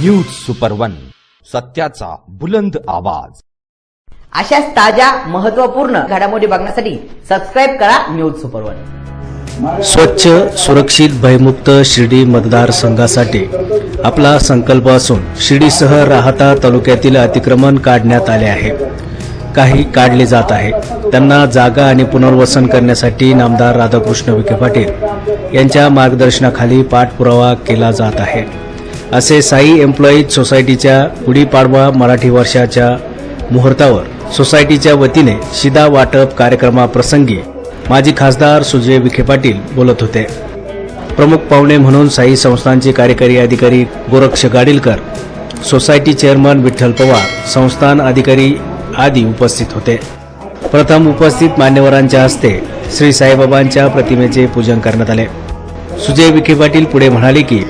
News super one सत्याचा बुलंद आवाज. अशाच ताज्या महत्त्वपूर्ण घडामोडी बघण्यासाठी सबस्क्राईब करा न्यूज सुपर वन स्वच्छ सुरक्षित भयमुक्त शिर्डी मतदारसंघासाठी आपला संकल्प असून शिर्डीसह राहता तालुक्यातील अतिक्रमण काढण्यात आले आहे. काही काढले जात आहे. त्यांना जागा आणि पुनर्वसन करण्यासाठी नामदार राधाकृष्ण विखे पाटील यांच्या मार्गदर्शनाखाली पाठपुरावा केला जात आहे. असे साई एम्प्लॉईज सोसायटीच्या गुढीपाडवा मराठी वर्षाच्या मुहूर्तावर सोसायटीच्या वतीने शिदा वाटप कार्यक्रमाप्रसंगी माजी खासदार सुजय विखे पाटील बोलत होते. प्रमुख पाहुणे म्हणून साई संस्थांचे कार्यकारी अधिकारी गोरक्ष गाडीलकर सोसायटी चेअरमन विठ्ठल पवार संस्थान अधिकारी आदी उपस्थित होते. प्रथम उपस्थित मान्यवरांच्या हस्ते श्री साईबाबांच्या प्रतिमेचे पूजन करण्यात आले. सुजय विखे पाटील पुढे म्हणाले की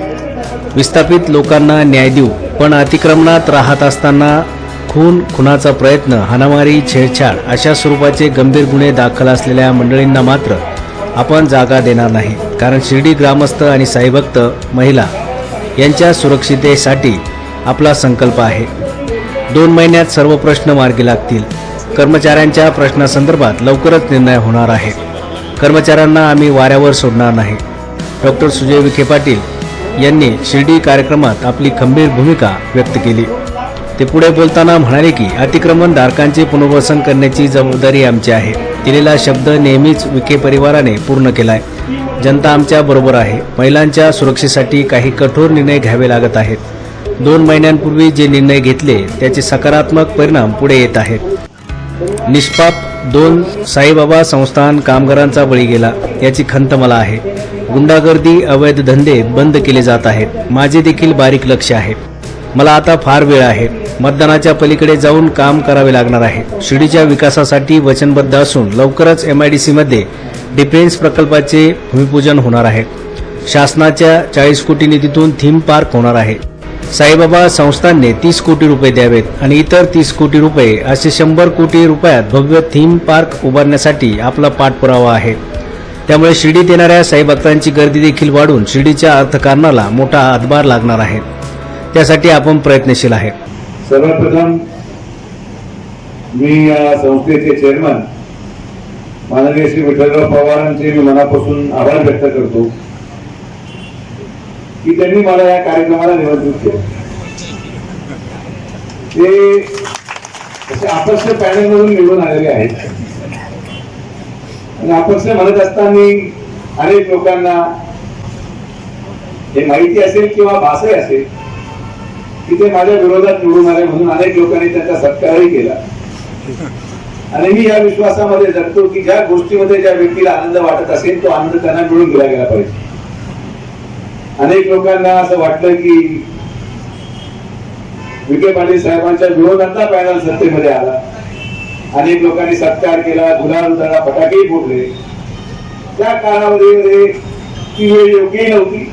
विस्थापित लोकांना न्याय देऊ. पण अतिक्रमणात राहत असताना खून खुनाचा प्रयत्न हाणामारी छेडछाड अशा स्वरूपाचे गंभीर गुन्हे दाखल असलेल्या मंडळींना मात्र आपण जागा देणार नाही. कारण शिर्डी ग्रामस्थ आणि साईभक्त महिला यांच्या सुरक्षितेसाठी आपला संकल्प आहे. दोन महिन्यात सर्व प्रश्न मार्गी लागतील. कर्मचाऱ्यांच्या प्रश्नासंदर्भात लवकरच निर्णय होणार आहे. कर्मचाऱ्यांना आम्ही वाऱ्यावर सोडणार नाही. डॉक्टर सुजय विखे पाटील यांनी शिर्डी कार्यक्रमात आपली खंबीर भूमिका व्यक्त केली. ते पुढे बोलताना म्हणाले की अतिक्रमण धारकांचे पुनर्वसन करण्याची जबाबदारी आमची आहे. दिलेला शब्द नेहमीच विखे परिवाराने पूर्ण केलाय. जनता आमच्या बरोबर आहे. महिलांच्या सुरक्षेसाठी काही कठोर निर्णय घ्यावे लागत आहेत. दोन महिन्यांपूर्वी जे निर्णय घेतले त्याचे सकारात्मक परिणाम पुढे येत आहेत. निष्पाप दोन साईबाबा संस्थान कामगारांचा बळी गेला याची खंत मला आहे. गुंडागर्दी अवैध धंदे बंद केले जात आहेत. माझे देखील बारीक लक्ष आहे. मला आता फार वेळ आहे. मतदानाच्या पलीकडे जाऊन काम करावे लागणार आहे. शिर्डीच्या विकासासाठी वचनबद्ध असून लवकरच एम आय डी मध्ये डिफेन्स प्रकल्पाचे भूमिपूजन होणार आहे. शासनाच्या चाळीस कोटी निधीतून थीम पार्क होणार आहे. साईबाबा संस्थांनी तीस कोटी रुपये द्यावेत आणि इतर तीस कोटी रुपये असे शंभर कोटी रुपयात भव्य थीम पार्क उभारण्यासाठी आपला पाठपुरावा आहे. त्यामुळे शिर्डीत येणाऱ्या साईभक्तांची गर्दी देखील वाढून शिर्डीच्या अर्थकारणाला मोठा हातभार लागणार आहे. त्यासाठी आपण प्रयत्नशील आहे. सर्वप्रथम मी या संस्थेचे चेअरमन माननीय श्री विठ्ठलराव पवारांचे मी मनापासून आभार व्यक्त करतो. की त्यांनी मला या कार्यक्रमाला निमंत्रित केलं. ते तसे पॅनल मधून निवडून आलेले आहेत. आणि आपसने म्हणत असताना अनेक लोकांना हे माहिती असेल किंवा भासही असेल की ते माझ्या विरोधात निवडून आले म्हणून अनेक लोकांनी त्यांचा सत्कारही केला. आणि मी या विश्वासामध्ये जगतो की ज्या गोष्टीमध्ये ज्या व्यक्तीला आनंद वाटत असेल तो आनंद त्यांना मिळून दिला गेला पाहिजे. अनेक लोकांना असं वाटलं की विखे पाटील साहेबांच्या विरोधातला पॅनल सत्तेमध्ये आला. अनेक लोकांनी सत्कार केला गुलाल उधळला फटाकेही फोडले. त्या काळामध्ये ती वेळ योग्यही नव्हती.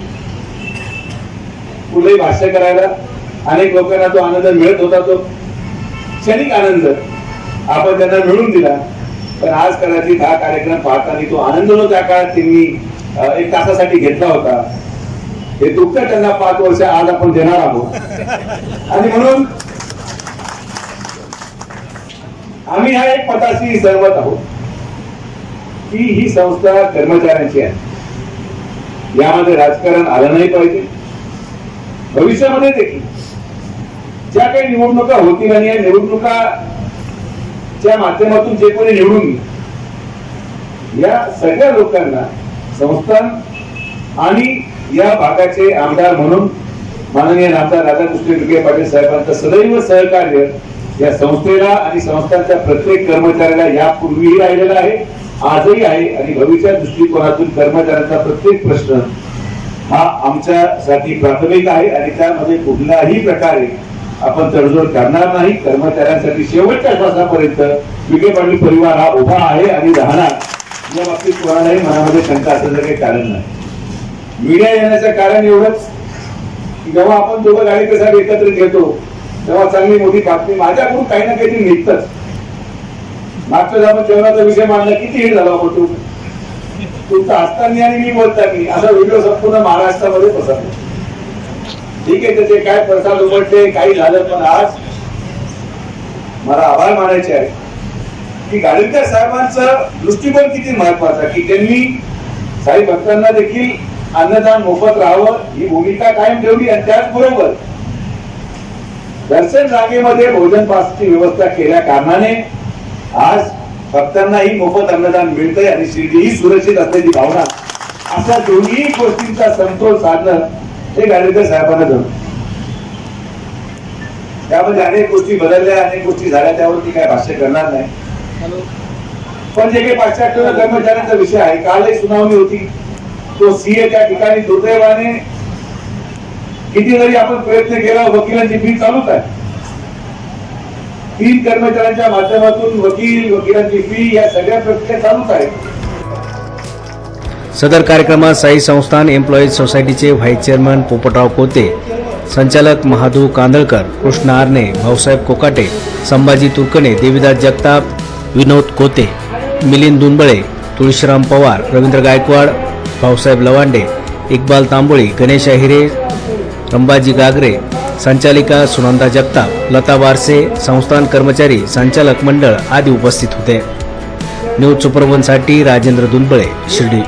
कुठेही भाष्य करायला अनेक लोकांना तो आनंद मिळत होता तो क्षणिक आनंद आपण त्यांना मिळून दिला. पण आज कदाचित हा कार्यक्रम पाहताना तो आनंद जो त्या काळात त्यांनी एक तासासाठी घेतला होता. हे दुःख त्यांना पाच वर्ष आज आपण देणार आहोत. आणि म्हणून आम्ही ह्या एक पदाशी सहमत आहोत की ही संस्था कर्मचाऱ्यांची आहे. यामध्ये राजकारण आलं नाही पाहिजे. भविष्यामध्ये देखील. ज्या काही निवडणुका होतील आणि या निवडणुकाच्या माध्यमातून जे कोणी निवडून या सगळ्या लोकांना संस्थान आणि या भागाचे आमदार म्हणून माननीय नामदार राधाकृष्ण विखे पाटील साहेबांचं सदैव सहकार्य या संस्थेला आणि संस्थांच्या प्रत्येक कर्मचाऱ्याला यापूर्वीही राहिलेला आहे आजही आहे आणि भविष्या दृष्टिकोनातून कर्मचाऱ्यांचा प्रत्येक प्रश्न हा आमच्यासाठी प्राथमिक आहे आणि त्यामध्ये कुठल्याही प्रकारे आपण तडजोड करणार नाही. कर्मचाऱ्यांसाठी शेवटच्या श्वासापर्यंत विखे पाटील परिवार हा उभा आहे आणि राहणार. या बाबतीत कोणालाही मनामध्ये शंका असण्याचं काही कारण नाही. मीडिया येण्याचं कारण एवढंच की जेव्हा आपण दोघं गाडी कसा एकत्र घेतो तेव्हा चांगली मोठी बातमी माझ्याकडून काही ना काहीतरी निघतच. मागच्या आपण जेवणाचा विषय मांडला किती हिट झाला होतो तुमचा असताना आणि मी बोलताना. असा व्हिडिओ संपूर्ण महाराष्ट्रामध्ये पसरला. ठीक आहे त्याचे काय प्रसाद उमटले काही झालं पण आज मला आभार मानायचे आहे. की गाडीकर साहेबांचा दृष्टिकोन किती महत्त्वाचा की त्यांनी साई भक्तांना देखील अन्नदान मोफत राहावं ही भूमिका कायम ठेवली आणि त्याचबरोबर दर्शन रांगेमध्ये भोजन पासची व्यवस्था केल्या कारणाने आज भक्तांनाही मोफत अन्नदान मिळतंय आणि शिर्डीही सुरक्षित असल्याची भावना. अशा दोन्ही गोष्टींचा समतोल साधणं हे गाडीकर साहेबांना जमतं. त्यामध्ये अनेक गोष्टी बदलल्या अनेक गोष्टी झाल्या त्यावरती काय भाष्य करणार नाही. पण जे काही पाश्चात्य कर्मचाऱ्यांचा विषय आहे कालही सुनावणी होती. तो सीए त्या ठिकाणी दुर्दैवाने किती जरी आपण प्रयत्न केला वकिलांची फी चालूच आहे. तीन कर्मचाऱ्यांच्या माध्यमातून वकील वकिलांची फी या सगळ्या प्रक्रिया चालूच आहेत. सदर कार्यक्रमात साई संस्थान एम्प्लॉईज सोसायटीचे व्हाईस चेअरमन पोपटराव कोते संचालक महादू कांदळकर कृष्ण आरणे भाऊसाहेब कोकाटे संभाजी तुरकणे देविदास जगताप विनोद कोते मिलिंद दुनबळे तुळशीराम पवार रवींद्र गायकवाड भाऊसाहेब लवांडे इक्बाल तांबोळी गणेश अहिरे अंबाजी गागरे संचालिका सुनंदा जगताप लता वारसे संस्थान कर्मचारी संचालक मंडळ आदी उपस्थित होते. न्यूज सुपरवनसाठी राजेंद्र दुलबळे शिर्डी.